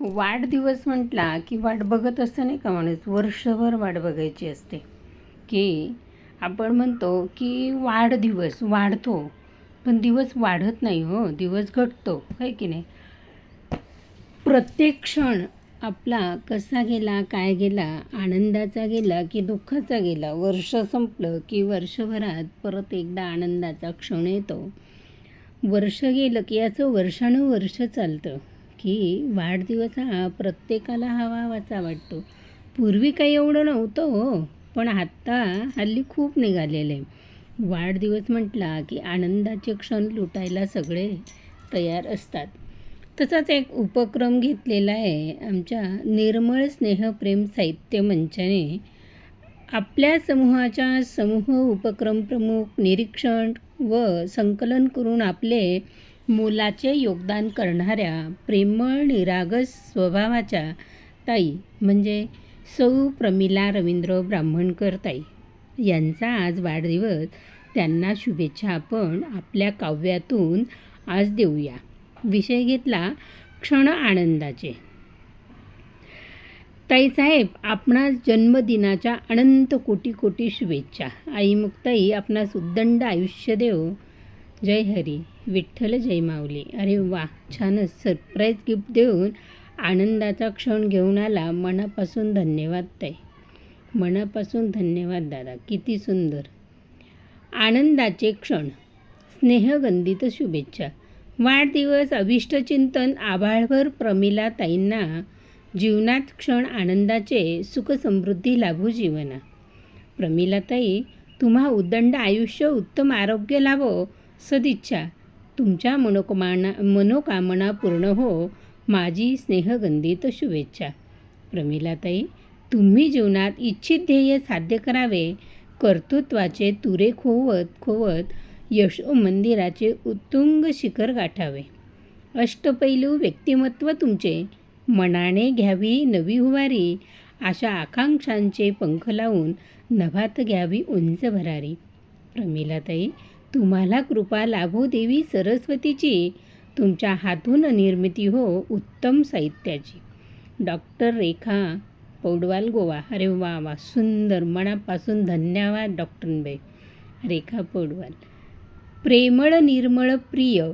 वाढदिवस म्हटला की वाट बघत असतं नाही का माणूस? वर्षभर वाट बघायची असते. की आपण म्हणतो की वाढदिवस वाढतो पण दिवस वाढत नाही हो दिवस घटतो आहे की नाही? प्रत्येक क्षण आपला कसा गेला काय गेला आनंदाचा गेला की दुःखाचा गेला वर्ष संपलं की वर्षभरात परत एकदा आनंदाचा क्षण येतो. वर्ष गेलं की याचं वर्षानुवर्ष चालतं. की वाढदिवस हा प्रत्येकाला हवा हवाचा वाटतो. पूर्वी काही एवढं नव्हतं हो पण आत्ता हल्ली खूप निघालेलं आहे. वाढदिवस म्हटला की आनंदाचे क्षण लुटायला सगळे तयार असतात. तसाच एक उपक्रम घेतलेला आहे आमच्या निर्मळ स्नेहप्रेम साहित्य मंचाने. आपल्या समूहाच्या समूह उपक्रम प्रमुख निरीक्षण व संकलन करून आपले मोलाचे योगदान करणाऱ्या प्रेमळ निरागस स्वभावाच्या ताई म्हणजे सौ प्रमिला रवींद्र ब्राह्मणकर ताई. यांचा आज वाढदिवस. त्यांना शुभेच्छा आपण आपल्या काव्यातून आज देऊया. विषय घेतला क्षण आनंदाचे. ताईसाहेब आपणास जन्मदिनाच्या अनंत कोटी कोटी शुभेच्छा. आई मुक्ताई आपणास उद्दंड आयुष्य देव जय हरी. विठ्ठल जयमावली अरे वा छानच. सरप्राईज गिफ्ट देऊन आनंदाचा क्षण घेऊन आला. मनापासून धन्यवाद ताई. मनापासून धन्यवाद दादा. किती सुंदर. आनंदाचे क्षण. स्नेहगंधित शुभेच्छा. वाढदिवस अभिष्टचिंतन आभाळभर प्रमिला ताईंना जीवनात क्षण आनंदाचे सुखसमृद्धी लाभो जीवना. प्रमिलाताई तुम्हा उदंड आयुष्य उत्तम आरोग्य लाभो. सदिच्छा. तुमच्या मनोकमाना मनोकामना पूर्ण हो. माझी स्नेहगंधित शुभेच्छा. प्रमिलाताई तुम्ही जीवनात इच्छित ध्येय साध्य करावे. कर्तृत्वाचे तुरे खोवत खोवत यशो मंदिराचे उत्तुंग शिखर गाठावे. अष्टपैलू व्यक्तिमत्व तुमचे. मनाने घ्यावी नवी हुवारी. अशा आकांक्षांचे पंख लावून नभात घ्यावी उंच भरारी. प्रमिलाताई तुम्हाला कृपा लाभो देवी सरस्वतीची. तुमच्या हातून निर्मिती हो उत्तम साहित्याची. डॉक्टर रेखा पौडवाल गोवा. अरे वा वा सुंदर मनापासून धन्यवाद डॉक्टरबाई रेखा पौडवाल. प्रेमळ निर्मळ प्रिय.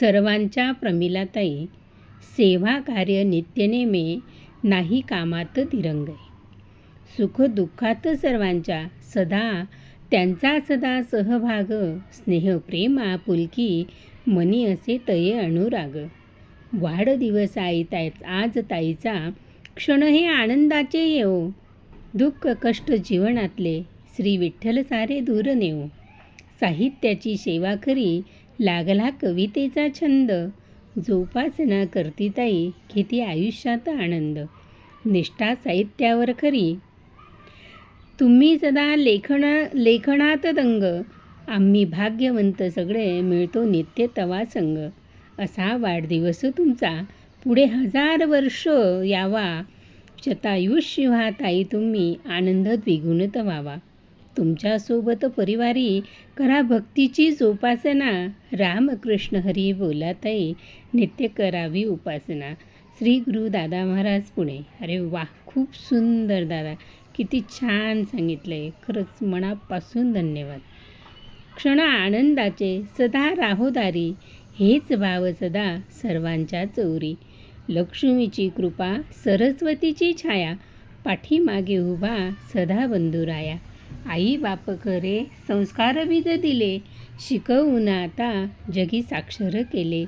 सर्वांच्या प्रमिलाताई सेवा कार्य नित्यनेमे नाही कामात तिरंगय सुखदुःखात सर्वांच्या. सदा त्यांचा सदा सहभाग स्नेह प्रेम आपुलकी मनी असे तये अनुराग. वाढदिवस आई ताय आज ताईचा क्षण हे आनंदाचे येऊ दुःख कष्ट जीवनातले श्री विठ्ठल सारे दूर नेऊ साहित्याची सेवा करी लागला कवितेचा छंद. जोपासना करती ताई किती आयुष्यात आनंद. निष्ठा साहित्यावर खरी तुम्ही सदा लेखना लेखनात दंग. आम्ही भाग्यवंत सगळे मिळतो नित्य तवा संग. असा वाढदिवस तुमचा. पुढे हजार वर्ष यावा. शतायुष्य व्हा ताई तुम्ही आनंद द्विगुणत व्हावा तुमच्यासोबत परिवारी करा भक्तीची जोपासना. रामकृष्ण हरी बोलाताई नित्य करावी उपासना. श्री गुरु दादा महाराज पुणे अरे वा खूप सुंदर दादा. किती छान सांगितलं आहे खरंच मनापासून धन्यवाद. क्षण आनंदाचे सदा राहोदारी हेच भाव सदा सर्वांच्या चौरी. लक्ष्मीची कृपा सरस्वतीची छाया पाठीमागे उभा सदा बंधुराया. आई बाप करे संस्कार बीज दिले शिकवून आता जगी साक्षर केले.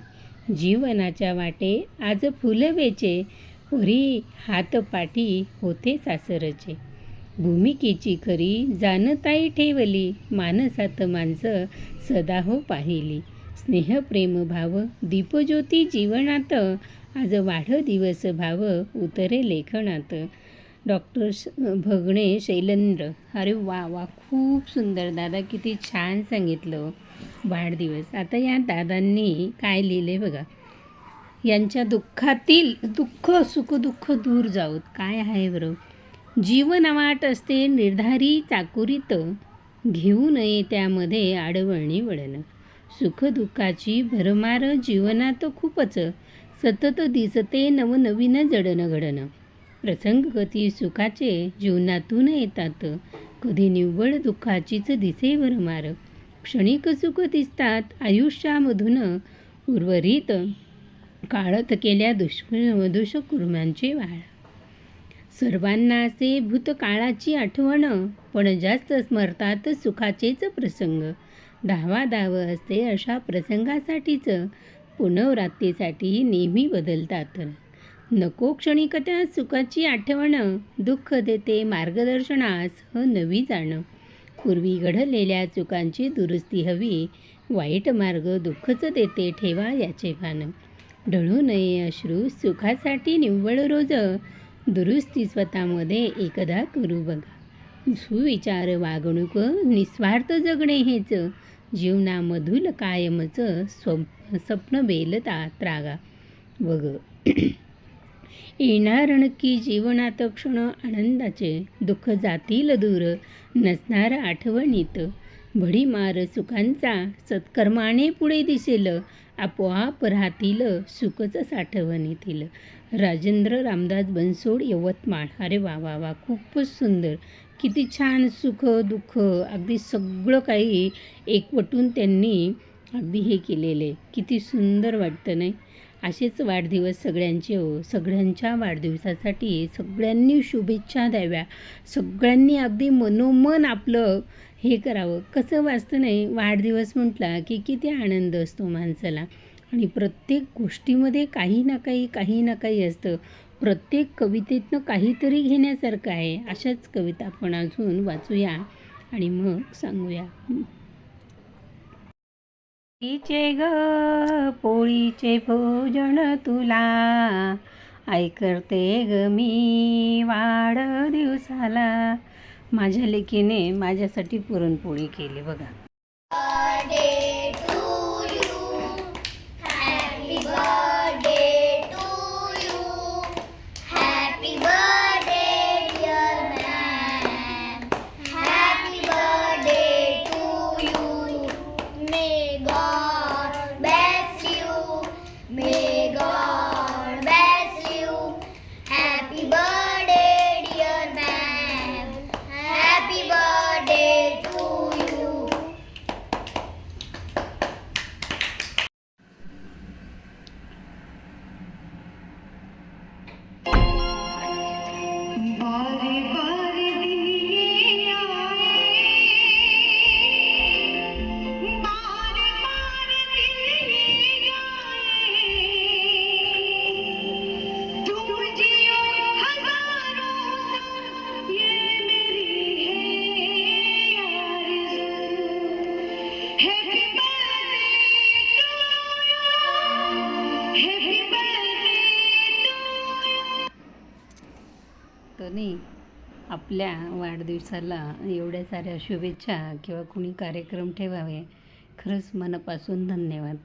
जीवनाच्या वाटे आज फुलवेचे पुरी हातपाठी होते सासरचे. भूमिकेची खरी जानताई ठेवली. मानसात माणसं सदा हो पाहिली. स्नेहप्रेम भाव दीपज्योती जीवनात. आज वाढदिवस भाव उतरे लेखनात. डॉक्टर श भगणे शैलेंद्र. अरे वा वा खूप सुंदर. दादा किती छान सांगितलं. वाढदिवस आता या दादांनी काय लिहिले बघा. यांच्या दुःखातील दुःख सुखदुःख दूर जाऊत काय आहे बरं? जीवनवाट असते निर्धारी चाकुरीत. घेऊ नये त्यामध्ये आडवळणी वळणं. सुखदुःखाची भरमार जीवनात खूपच. सतत दिसते नवनवीन जडण घडण. प्रसंग कधी सुखाचे जीवनातून येतात. कधी निव्वळ दुःखाचीच दिसे भरमार. क्षणिक सुख दिसतात आयुष्यामधून. उर्वरित काळत केल्या दुष् दुष्कुर्मांचे वाळ. सर्वांना असे भूतकाळाची आठवण. पण जास्त स्मरतात सुखाचेच प्रसंग. धावा धाव असते अशा प्रसंगासाठीच. पुनरावृत्तीसाठी नेहमी बदलतात. नको क्षणिक त्या सुखाची आठवण. दुःख देते मार्गदर्शनास नवी जाणं. पूर्वी घडलेल्या चुकांची दुरुस्ती हवी. वाईट मार्ग दुःखच देते ठेवा याचे भान. ढळू नये अश्रू सुखासाठी निव्वळ रोज. दुरुस्ती स्वतःमध्ये एकदा करू बघा. सुविचार वागणूक निस्वार्थ जगणे हेच. जीवनामधूल कायमच स्व स्वप्न बेलता त्रागा. बघ. येणार नक्की जीवनात क्षण आनंदाचे दुःख जातील दूर. नसणार आठवणीत. भडीमार सुखांचा सत्कर्माने पुढे दिसेल. आपोआप राहतील सुखच साठवणीतील. राजेंद्र रामदास बनसोड यवतमाळ. अरे वा वा वा खूपच सुंदर. किती छान सुख दुःख अगदी सगळं काही एकवटून त्यांनी अगदी हे केलेले. किती सुंदर वाटतं नाही? असेच वाढदिवस सगळ्यांचे हो. सगळ्यांच्या वाढदिवसासाठी सगळ्यांनी शुभेच्छा द्याव्या. सगळ्यांनी अगदी मनोमन आपलं हे करावं. कसं वाचतं नाही? वाढदिवस म्हटला की किती आनंद असतो माणसाला. आणि प्रत्येक गोष्टीमध्ये काही ना काही काही ना काही असतं. प्रत्येक कवितेतनं काहीतरी घेण्यासारखं आहे. अशाच कविता आपण अजून वाचूया आणि मग सांगूया. पोळीचे ग पोळीचे भोजन तुला. आई करते ग मी वाढ दिवसाला माझ्या लेकीने माझ्यासाठी पुरणपोळी केली बघा. आपल्या वाढदिवसाला एवढ्या साऱ्या शुभेच्छा किंवा कुणी कार्यक्रम ठेवावे खरंच मनापासून धन्यवाद.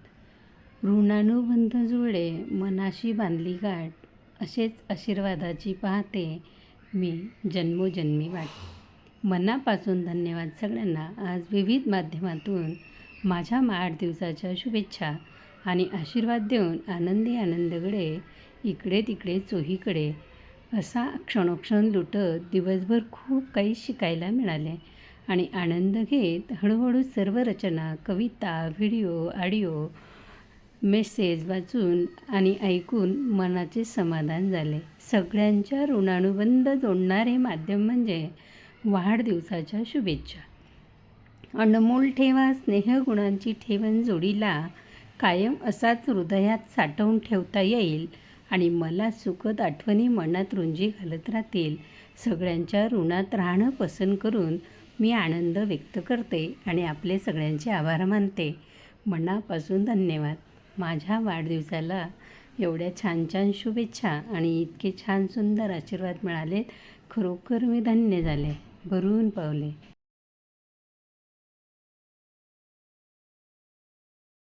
ऋणानुबंध जुळे मनाशी बांधली गाठ असेच आशीर्वादाची पाहते मी जन्मोजन्मी वाट. मनापासून धन्यवाद सगळ्यांना. आज विविध माध्यमातून माझ्या वाढदिवसाच्या शुभेच्छा आणि आशीर्वाद देऊन आनंदी आनंदगडे इकडे तिकडे चोहीकडे असा क्षणोक्षण लुटत दिवसभर खूप काही शिकायला मिळाले. आणि आनंद घेत हळूहळू सर्व रचना कविता व्हिडिओ ऑडिओ मेसेज वाचून आणि ऐकून मनाचे समाधान झाले. सगळ्यांच्या ऋणानुबंध जोडणारे माध्यम म्हणजे वाढदिवसाच्या शुभेच्छा. अनमोल ठेवा स्नेहगुणांची ठेवण जोडीला कायम असाच हृदयात साठवून ठेवता येईल. आणि मला सुखद आठवणी मनात रुंजी घालत राहतील. सगळ्यांच्या ऋणात राहणं पसंत करून मी आनंद व्यक्त करते आणि आपले सगळ्यांचे आभार मानते. मनापासून धन्यवाद. माझ्या वाढदिवसाला एवढ्या छान छान शुभेच्छा आणि इतके छान सुंदर आशीर्वाद मिळाले खरोखर मी धन्य झाले. भरून पावले.